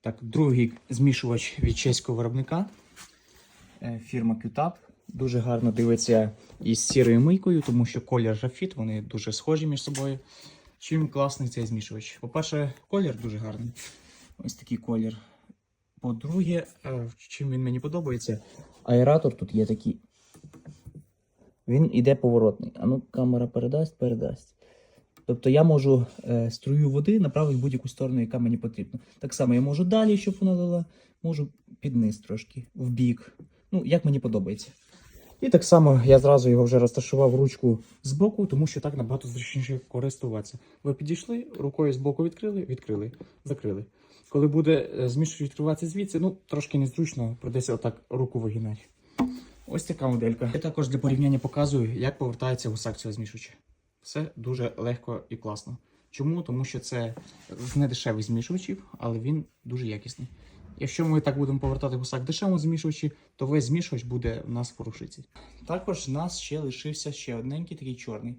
Так, другий змішувач від чеського виробника. Е, Фірма QTAP. Дуже гарно дивиться із сірою мийкою, тому що колір графіт, вони дуже схожі між собою. Чим класний цей змішувач? По-перше, колір дуже гарний. Ось такий колір. По-друге, е, чим він мені подобається, аератор тут є такий. Він іде поворотний. А ну, камера передасть, передасть. Тобто я можу е, струю води направити в будь-яку сторону, яка мені потрібна. Так само я можу далі, щоб вона дала, можу під низ трошки, в бік. Ну, як мені подобається. І так само я зразу його вже розташував ручку з боку, тому що так набагато зручніше користуватися. Ви підійшли, рукою з боку відкрили, відкрили, закрили. Коли буде е, відкриватися звідси, ну трошки незручно, придеться отак руку вигинати. Ось така моделька. Я також для порівняння показую, як повертається гусак цього змішувача. Все дуже легко і класно. Чому? Тому що це з недешевих змішувачів, але він дуже якісний. Якщо ми так будемо повертати гусак дешевому змішувачі, то весь змішувач буде у нас в порушиці. Також в нас ще лишився ще одненький такий чорний.